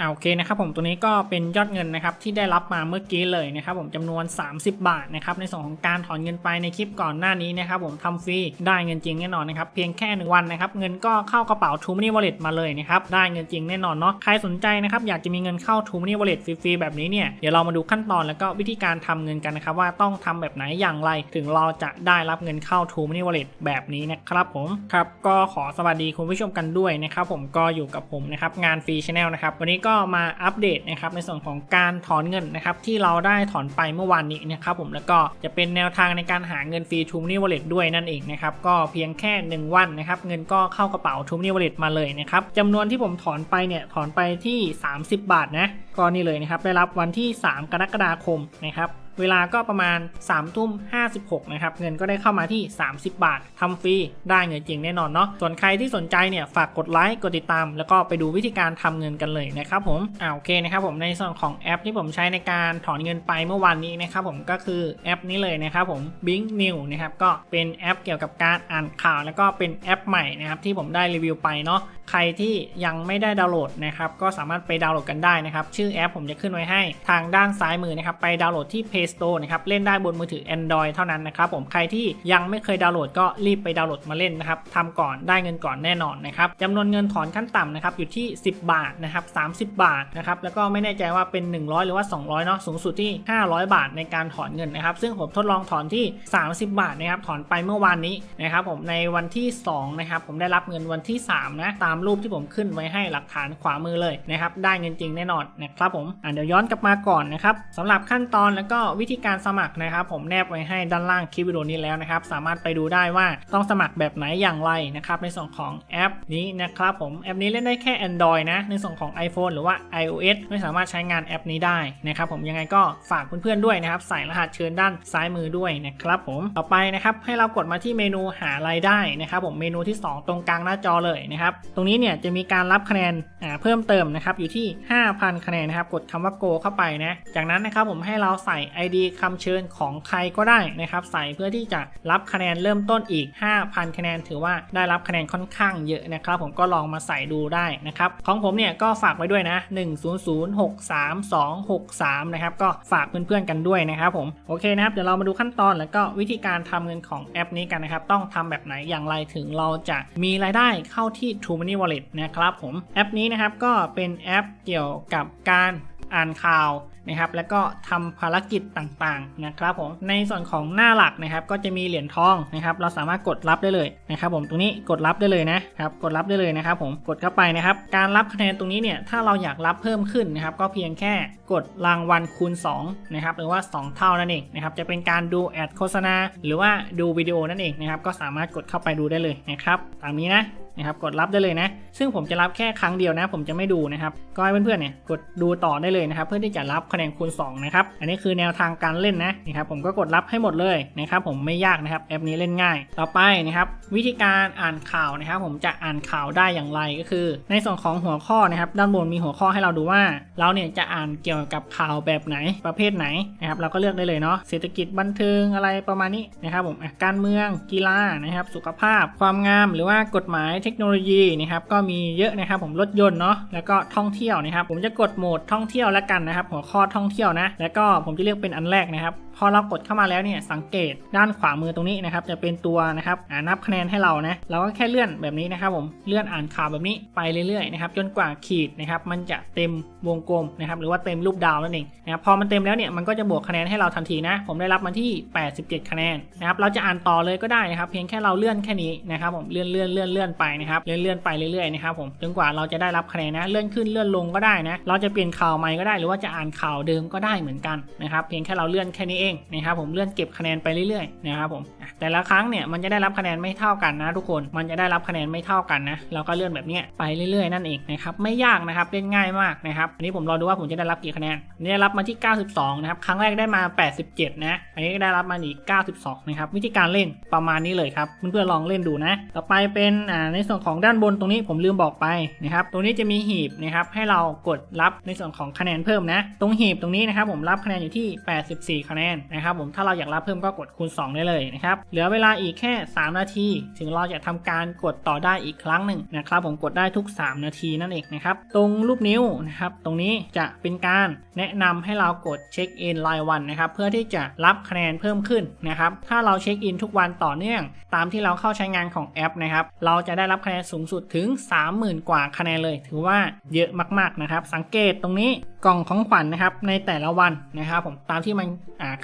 อ่าโอเคนะครับผมตัวนี้ก็เป็นยอดเงินนะครับที่ได้รับมาเมื่อกี้เลยนะครับผมจำนวน 30 บาทนะครับในส่วนของการถอนเงินไปในคลิปก่อนหน้านี้นะครับผมทำฟรีได้เงินจริงแน่นอนนะครับเพียงแค่หนึ่งวันนะครับเงินก็เข้ากระเป๋า t ู Money Wallet มาเลยนะครับได้เงินจริงแน่นอนเนาะใครสนใจนะครับอยากจะมีเงินเข้า t ู Money Wallet ฟรีๆแบบนี้เนี่ยเดี๋ยวเรามาดูขั้นตอนแล้วก็วิธีการทำเงินกันนะครับว่าต้องทำแบบไหนอย่างไร ถึงเราจะได้รับเงินเข้า t ู Money Wallet แบบนี้นะครับผมครับก็ขอสวัสดีคุณผู้ชมกันด้วยนะครับผมก็อยู่กับผมนะครับงานฟรีชแนลนะครับวันนี้ก็มาอัปเดตนะครับในส่วนของการถอนเงินนะครับที่เราได้ถอนไปเมื่อวานนี้นะครับผมแล้วก็จะเป็นแนวทางในการหาเงินฟรีทูมนี่วอลเล็ด้วยนั่นเองนะครับก็เพียงแค่ 1 วันนะครับเงินก็เข้ากระเป๋าทูมนี่วอลเล็มาเลยนะครับจำนวนที่ผมถอนไปเนี่ยถอนไปที่ 30 บาทนะก็นี่เลยนะครับได้รับวันที่ 3 กรกฎาคมนะครับ เวลาก็ประมาณ3ามทุ่ม56นะครับเงินก็ได้เข้ามาที่ 30 บาททำฟรีได้เงินจริงแน่นอนเนาะส่วนใครที่สนใจเนี่ยฝากกดไลค์กดติดตาม แล้วก็ไปดูวิธีการทำเงินกันเลยนะครับผมอ่าโอเคนะครับผมในส่วนของแอปที่ผมใช้ในการถอนเงินไปเมื่อวานนี้นะครับผมก็คือแอปนี้เลยนะครับผม Bing New นะครับก็เป็นแอปเกี่ยวกับการอ่านข่าว แล้วก็เป็นแอปใหม่นะครับที่ผมได้รีวิวไปเนาะใครที่ยังไม่ได้ดาวน์โหลดนะครับก็สามารถไปดาวน์โหลดกันได้นะครับ ชื่อแอปผมจะขึ้นไว้ให้ทางด้านซ้ายมือนะครับไปดาวน์โหลดที่ Play Store นะครับเล่นได้บนมือถือ Android เท่านั้นนะครับผมใครที่ยังไม่เคยดาวน์โหลดก็รีบไปดาวน์โหลดมาเล่นนะครับทำก่อนได้เงินก่อนแน่นอนนะครับจำนวนเงินถอนขั้นต่ำนะครับอยู่ที่ 10 บาทนะครับ30 บาทนะครับแล้วก็ไม่แน่ใจว่าเป็น 100 หรือว่า 200เนาะสูงสุดที่ 500 บาทในการถอนเงินนะครับซึ่งผมทดลองถอนที่ 30 บาทนะครับถอนไปเมื่อวานนี้นะครับผมในวันที่2นะครับผมได้รับเงินวันที่3นะตามรูปที่ผมขึ้นไว้ให้หลักฐานขวามือเลยนะครับได้เงินจริงแน่นอนนะครับผมอะเดี๋ยวย้อนกลับมาก่อนนะครับสำหรับขั้นตอนแล้วก็วิธีการสมัครนะครับ ผมแนบไว้ให้ด้านล่างคลิปวิดีโอนี้แล้วนะครับสามารถไปดูได้ว่าต้องสมัครแบบไหนอย่างไรนะครับในส่วนของแอปนี้นะครับผมแอปนี้เล่นได้แค่ Android นะในส่วนของ iPhone หรือว่า iOS ไม่สามารถใช้งานแอปนี้ได้นะครับผมยังไงก็ฝากเพื่อนๆด้วยนะครับใส่รหัสเชิญด้านซ้ายมือด้วยนะครับผมต่อไปนะครับให้เรากดมาที่เมนูหารายได้นะครับผมเมนูที่ 2 ตรงกลางหน้าจอเลยนะครับตรงนี้เนี่ยจะมีการรับคะแนนเพิ่มเติมนะครับอยู่ที่ 5,000 คะแนนนะครับกดคำว่า go เข้าไปนะจากนั้นนะครับผมให้เราใส่ ID คำเชิญของใครก็ได้นะครับใส่เพื่อที่จะรับคะแนนเริ่มต้นอีก 5,000 คะแนน ถือว่าได้รับคะแนนค่อนข้างเยอะนะครับผมก็ลองมาใส่ดูได้นะครับของผมเนี่ยก็ฝากไว้ด้วยนะ 10063263 นะครับก็ฝากเพื่อนๆกันด้วยนะครับผมโอเคนะครับเดี๋ยวเรามาดูขั้นตอนแล้วก็วิธีการทำเงินของแอปนี้กันนะครับต้องทำแบบไหนอย่างไรถึงเราจะมีรายได้เข้าที่ True Money Wallet นะครับผมแอปนี้นะครับก็เป็นแอปเกี่ยวกับการอ่านข่าวนะครับแล้วก็ทำภารกิจต่างๆนะครับผมในส่วนของหน้าหลักนะครับก็จะมีเหรียญทองนะครับเราสามารถกดรับได้เลยนะครับผมตรงนี้กดรับได้เลยนะครับกดรับได้เลยนะครับผมกดเข้าไปนะครับการรับคะแนนตรงนี้เนี่ยถ้าเราอยากรับเพิ่มขึ้นนะครับก็เพียงแค่กดรางวัลคูณ2นะครับหรือว่า 2 เท่านั่นเองนะครับจะเป็นการดูแอดโฆษณา หรือว่าดูวิดีโอนั่นเองนะครับก็สามารถกดเข้าไปดูได้เลยนะครับตามนี้นะ นะครับกดรับได้เลยนะ ซึ่งผมจะรับแค่ครั้งเดียวนะ ผมจะไม่ดูนะครับก็ให้เพื่อนๆเนี่ยกดดูต่อได้เลยนะครับ เพื่อที่จะรับคะแนนคูณ2นะครับอันนี้คือแนวทางการเล่นนะนะครับผมก็กดรับให้หมดเลยนะครับผมไม่ยากนะครับแอปนี้เล่นง่าย ต่อไปนะครับวิธีการอ่านข่าวนะครับ ผมจะอ่านข่าวได้อย่างไรก็คือ ในส่วนของหัวข้อนะครับ ด้านบนมีหัวข้อให้เราดูว่า เราเนี่ยจะอ่านเกี่ยวกับข่าวแบบไหนประเภทไหนนะครับเราก็เลือกได้เลยเนาะเศรษฐกิจบันเทิงอะไรประมาณนี้นะครับผมการเมืองกีฬานะครับ สุขภาพ ความงามหรือว่ากฎหมายเทคโนโลยีนะครับก็มีเยอะนะครับผมรถยนต์เนาะแล้วก็ท่องเที่ยวนะครับผมจะกดโหมดท่องเที่ยวแล้วกันนะครับหัวข้อท่องเที่ยวนะแล้วก็ผมจะเลือกเป็นอันแรกนะครับ พอเรากดเข้ามาแล้วเนี่ยสังเกตด้านขวามือตรงนี้นะครับจะเป็นตัวนะครับอ่านับคะแนนให้เรานะเราก็แค่เลื่อนแบบนี้นะครับผมเลื่อนอ่านข่าวแบบนี้ไปเรื่อยๆนะครับจนกว่าขีดนะครับมันจะเต็มวงกลมนะครับหรือว่าเต็มรูปดาวนั่นเองนะครับพอมันเต็มแล้วเนี่ยมันก็จะบวกคะแนนให้เราทันทีนะ ผมได้รับมาที่ 87 คะแนนนะครับเราจะอ่านต่อเลยก็ได้นะครับ เพียงแค่เราเลื่อนแค่นี้นะครับผมเลื่อนเลื่อนเลื่อนเลื่อนไปนะครับเลื่อนเลื่อนไปเรื่อยๆนะครับผมจนกว่าเราจะได้รับคะแนนนะเลื่อนขึ้นเลื่อนลงก็ได้นะเราจะเปลี่ยนข่าวใหม่ก็ได้ หรือว่าจะอ่านข่าวเดิมก็ได้เหมือนกันนะครับเพียงแค่เราเลื่อนแค่นี้เองนะครับผมเลื่อนเก็บคะแนนไปเรื่อยๆนะครับผมแต่ละครั้งเนี่ยมันจะได้รับคะแนนไม่เท่ากันนะทุกคนมันจะได้รับคะแนนไม่เท่ากันนะเราก็เลื่อนแบบนี้ไปเรื่อยๆนั่นเองนะครับไม่ยากนะครับเล่นง่ายมากนะครับอันนี้ผมรอดูว่าผมจะได้รับกี่คะแนนนี่ได้รับมาที่ 92 นะครับครั้งแรกได้มา 87 นะอันนี้ได้รับมาอีก 92 นะครับวิธีการเล่นประมาณนี้เลยครับเพื่อนๆลองเล่นดูนะ ต่อไปเป็นในส่วนของด้านบนตรงนี้ผมลืมบอกไปนะครับตรงนี้จะมีหีบนะครับให้เรากดรับในส่วนของคะแนนเพิ่มนะ ตรงหีบตรงนี้นะครับผมรับคะแนนอยู่ที่ 84 คะแนนนนะครับ ผมถ้าเราอยากรับเพิ่มก็กดคูณ 2 ได้เลยนะครับเหลือเวลาอีกแค่ 3 นาที ถึงเราจะทำการกดต่อได้อีกครั้งหนึ่งนะครับ ผมกดได้ทุก 3 นาทีนั่นเองนะครับตรงรูปนิ้วนะครับตรงนี้จะเป็นการแนะนำให้เรากดเช็คอินรายวันนะครับเพื่อที่จะรับคะแนนเพิ่มขึ้นนะครับถ้าเราเช็คอินทุกวันต่อเนื่อง ตามที่เราเข้าใช้งานของแอปนะครับเราจะได้รับคะแนนสูงสุดถึง 30,000 กว่าคะแนนเลย ถือว่าเยอะมากๆนะครับ สังเกตตรงนี้กล่องของขวัญนะครับในแต่ละวันนะครับผมตามที่มัน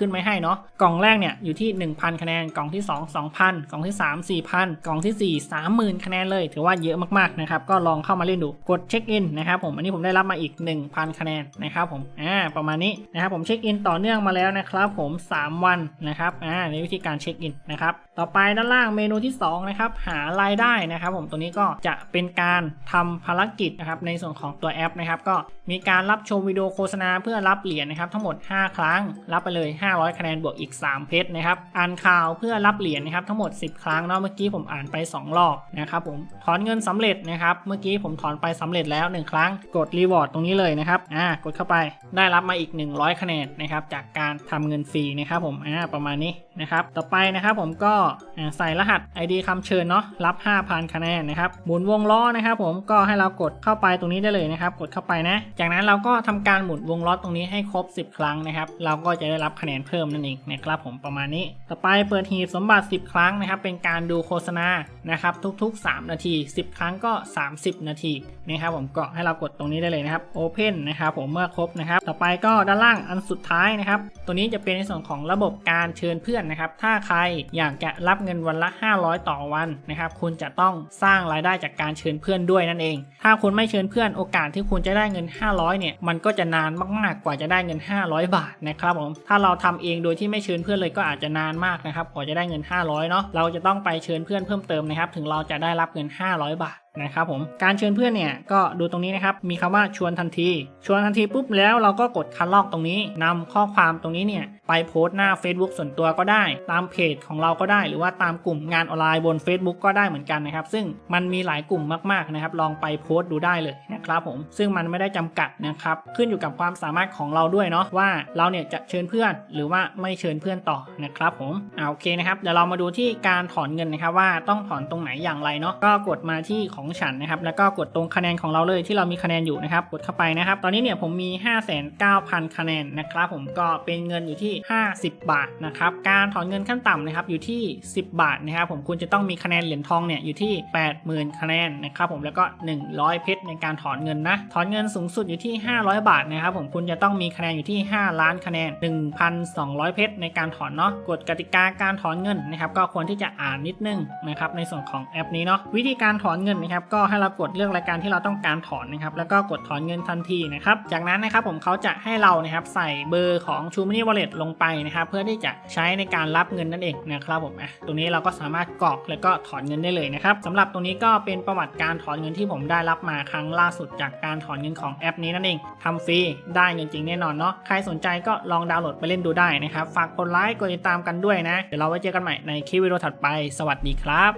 ขึ้นไม่ให้เนาะกล่องแรกเนี่ยอยู่ที่ 1,000 คะแนนกล่องที่ 2 2,000 กล่องที่ 3 4,000 กล่องที่ 4 30,000 คะแนนเลย ถือว่าเยอะมากๆนะครับก็ลองเข้ามาเล่นดูกดเช็คอินนะครับผมอันนี้ผมได้รับมาอีก 1,000 คะแนนนะครับผมอ่าประมาณนี้นะครับผมเช็คอินต่อเนื่องมาแล้วนะครับผม 3 วันนะครับอ่าในวิธีการเช็คอินนะครับต่อไปด้านล่างเมนูที่2นะครับหารายได้นะครับผมตัวนี้ก็จะเป็นการทำภารกิจนะครับในส่วนของตัวแอปนะครับก็มีการรับชมวิดีโอโฆษณาเพื่อรับเหรียญนะครับทั้งหมด 5 ครั้งรับไปเลย500 คะแนนบวกอีก 3 เพชรนะครับ อ่านข่าวเพื่อรับเหรียญนะครับทั้งหมด 10 ครั้งเนาะเมื่อกี้ผมอ่านไป 2 รอบนะครับผมถอนเงินสำเร็จนะครับเมื่อกี้ผมถอนไปสำเร็จแล้ว 1 ครั้งกดรีวอร์ดตรงนี้เลยนะครับอ่ากดเข้าไปได้รับมาอีก 100 คะแนนนะครับจากการทำเงินฟรีนะครับผมอ่าประมาณนี้นะครับต่อไปนะครับผมก็อ่าใส่รหัส ID คำเชิญเนาะรับ 5,000 คะแนนนะครับหมุนวงล้อนะครับผมก็ให้เรากดเข้าไปตรงนี้ได้เลยนะครับกดเข้าไปนะ จากนั้นเราก็ทำการหมุนวงล้อตรงนี้ให้ครบ 10 ครั้งนะครับเราก็จะได้รับคะแนนเพิ่มนั่นเองนะครับผมประมาณนี้ ต่อไปเปิดหีบสมบัติ 10 ครั้งนะครับ เป็นการดูโฆษณานะครับทุก ๆ 3 นาที 10 ครั้งก็ 30 นาทีนะครับผมก็ให้เรากดตรงนี้ได้เลยนะครับ Open นะครับผมเมื่อครบนะครับ ต่อไปก็ด้านล่างอันสุดท้ายนะครับ ตัวนี้จะเป็นในส่วนของระบบการเชิญเพื่อนนะครับ ถ้าใครอยากจะรับเงินวันละ 500 ต่อวันนะครับ คุณจะต้องสร้างรายได้จากการเชิญเพื่อนด้วยนั่นเอง ถ้าคุณไม่เชิญเพื่อนโอกาสที่คุณจะได้เงิน 500 เนี่ย มันก็จะนานมากๆกว่าจะได้เงิน 500 บาทนะครับผม ถ้าเราททำเองโดยที่ไม่เชิญเพื่อนเลยก็อาจจะนานมากนะครับกว่าจะได้เงิน 500เนาะเราจะต้องไปเชิญเพื่อนเพิ่มเติมนะครับถึงเราจะได้รับเงิน 500 บาทนะครับผมการเชิญเพื่อนเนี่ยก็ดูตรงนี้นะครับมีคำว่าชวนทันที ชวนทันทีปุ๊บแล้วเราก็กดคัดลอกตรงนี้นำข้อความตรงนี้เนี่ยไปโพสต์หน้า Facebook ส่วนตัวก็ได้ ตามเพจของเราก็ได้หรือว่าตามกลุ่มงานออนไลน์บน Facebook ก็ได้เหมือนกันนะครับ ซึ่งมันมีหลายกลุ่มมากๆนะครับ ลองไปโพสต์ดูได้เลยนะครับผมซึ่งมันไม่ได้จำกัดนะครับขึ้นอยู่กับความสามารถของเราด้วยเนาะว่าเราเนี่ยจะเชิญเพื่อนหรือว่าไม่เชิญเพื่อนต่อนะครับผมอ่าโอเคนะครับเดี๋ยวเรามาดูที่การถอนเงินนะครับว่าต้องถอนตรงไหนอย่างไรเนาะก็กดมาที่ของฉันนะครับ แล้วก็กดตรงคะแนนของเราเลยที่เรามีคะแนนอยู่นะครับ กดเข้าไปนะครับ ตอนนี้เนี่ยผมมี 59,000 คะแนนนะครับ ผมก็เป็นเงินอยู่ที่ 50 บาทนะครับ การถอนเงินขั้นต่ำนะครับอยู่ที่ 10 บาทนะครับ ผมคุณจะต้องมีคะแนนเหรียญทองเนี่ยอยู่ที่ 80,000 คะแนนนะครับ ผมแล้วก็ 100 เพชรในการถอนเงินนะ ถอนเงินสูงสุดอยู่ที่ 500 บาทนะครับ ผมคุณจะต้องมีคะแนนอยู่ที่ 5 ล้านคะแนน 1,200 เพชรในการถอนเนาะ กฎกติกาการถอนเงินนะครับ ก็ควรที่จะอ่านนิดนึงนะครับ ในส่วนของแอปนี้เนาะ วิธีการถอนเงินนะครับก็ให้เรากดเลือกรายการที่เราต้องการถอนนะครับแล้วก็กดถอนเงินทันทีนะครับจากนั้นนะครับผมเขาจะให้เรานะครับใส่เบอร์ของ True Money Wallet ลงไปนะครับเพื่อที่จะใช้ในการรับเงินนั่นเองนะครับผมอะตรงนี้เราก็สามารถกรอกแล้วก็ถอนเงินได้เลยนะครับสำหรับตรงนี้ก็เป็นประวัติการถอนเงินที่ผมได้รับมาครั้งล่าสุดจากการถอนเงินของแอปนี้นั่นเองทำฟรีได้เงินจริงแน่นอนเนาะใครสนใจก็ลองดาวน์โหลดไปเล่นดูได้นะครับฝากกดไลค์กดติดตามกันด้วยนะเดี๋ยวเราไว้เจอกันใหม่ในคลิปวิดีโอถัดไป สวัสดีครับ